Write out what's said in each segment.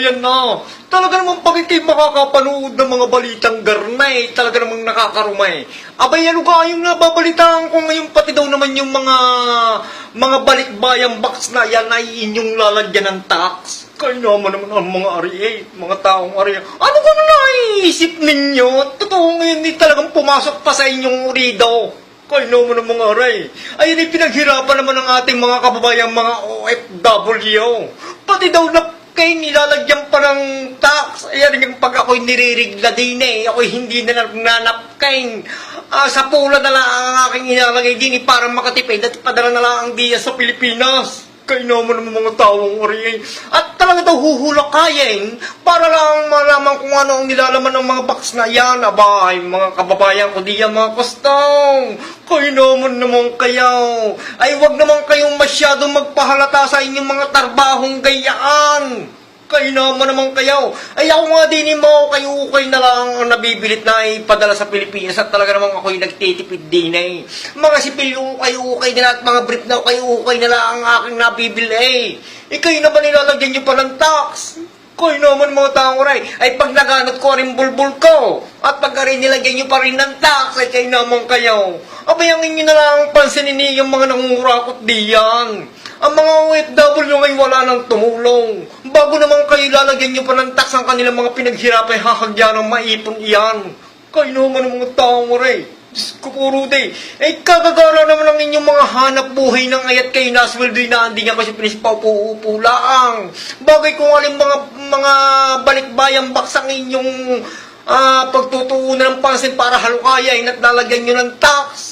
Yan na. Talaga namang pag ikay makakapanood ng mga balitang garnay, talaga namang nakakarumay. Abay, ano ka yung nababalitaan ko ngayon pati daw naman yung mga mga balikbayang box na yan ay inyong lalagyan ng tax. Kaya naman naman ang mga ari eh, mga taong ari. Ano ba naiisip ninyo? Totoo ngayon di talagang pumasok pa sa inyong rido. Kaya naman ang mga aray. Ayun ay pinaghirapan naman ng ating mga kababayang mga OFW. Pati daw na kayo nilalagyan pa ng tax. Ayan yung pag ako'y niririgla din eh. Ako'y hindi na nanapkain. Ah, sa pula na lang ang aking ilalagay din eh, para makatipid at padala na lang ang diya sa Pilipinas. Kayo naman ang mga tawang ori eh. At talaga daw huhulakayin para lang malaman kung ano ang nilalaman ng mga box na yan. Aba, ay mga kababayan ko diyan mga kustong. Kayo naman naman kayo. Ay wag naman kayong masyadong magpahalata sa inyong mga tarbahong gayaan. Kayo naman naman kayo. Ay ako nga din mo, kayo ukay na lang ang nabibilit na ipadala sa Pilipinas at talaga namang ako'y nagtitipid din eh. Mga sipilyo kayo ukay nila at mga Brit na kayo ukay nila ang aking nabibili. Eh kayo naman nilalagyan nyo pa ng tax. Kayo naman mga taong ray, ay pag naganot ko rin bulbul ko, at pag rin nilagyan nyo pa rin ng tax, ay kayo naman kayo. Abayangin nyo na lang ang pansinin yung mga nangungurakot diyan. Ang mga OFW ngayon wala nang tumulong. Bago naman kayo lalagyan nyo pa ng tax ang kanilang mga pinaghirapan, hahagyan ng maipon iyan. Kayo naman ang mga taong ray. Diyos ko po, Rudy. Eh, kagagara naman ang inyong mga hanap buhay ng ayat kayo na sweldo na hindi nga kasi pinisipaw-upo laang. Bagay kung alin mga, mga balikbayang baksang inyong ah, pagtutuunan ng pansin para halukayain at lalagyan nyo ng tax.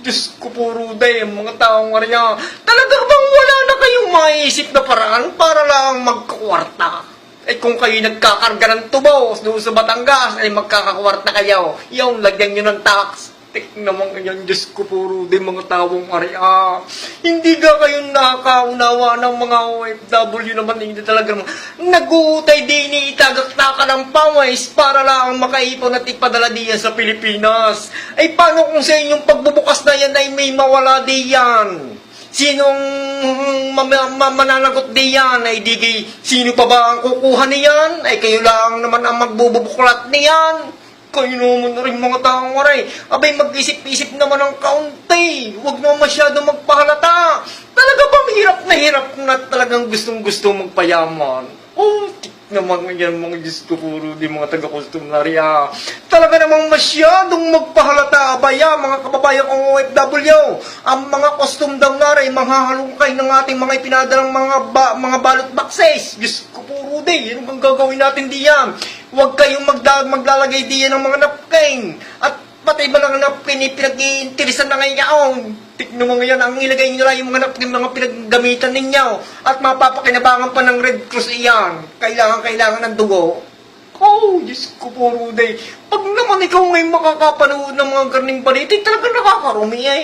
Diyos ko po, Rudy, ang mga taong arya. Talaga bang wala na kayong maiisip na paraan para lang magkakwarta? Eh kung kayo nagkakarga ng tubaw doon sa Batangas, ay magkakakwarta kayo. Yung lagyan nyo ng tax. Tik naman ganyan, Diyos ko puro din mga tawong arya. Hindi ka kayo nakakaunawa ng mga OFW naman, hindi talaga naman. Nag-uutay din ni itagak-taka ng pawis para lang makaipon at ipadala diyan sa Pilipinas. Ay paano kung sa inyong pagbubukas na yan ay may mawala diyan? Sinong mananagot diyan? Ay di kay, sino pa ba ang kukuha niyan? Ay kayo lang naman ang magbubuklat niyan. Kayo naman na rin mga taong waray. Abay, mag-isip-isip naman ng kaunti. Huwag naman masyado magpahalata. Talaga bang hirap na hirap na talagang gustong-gusto magpayaman? Oh, naman yan mga Diyos ko puro di mga taga-customary Talaga namang masyadong magpahalata abaya mga kababayan kong OFW. Ang mga custom daw na rin, manghahalungkay ng ating mga ipinadalang mga ba, mga balot boxes. Diyos ko puro di, yan ang gagawin natin diyan. Huwag kayong magda, maglalagay diyan ng mga napkin. At pati ba lang napkin, eh, pinag-iinteresan na ngayon. Tignan mo ngayon, ang ilagay nyo lang yung mga napkin, mga pinaggamitan ninyo. At mapapakinabangan pa ng Red Cross iyan. Kailangan, kailangan ng dugo. Oh, Diyos ko po, Ruday. Pag naman ikaw ngayon makakapanood ng mga garning balita, talaga nakakarumi eh.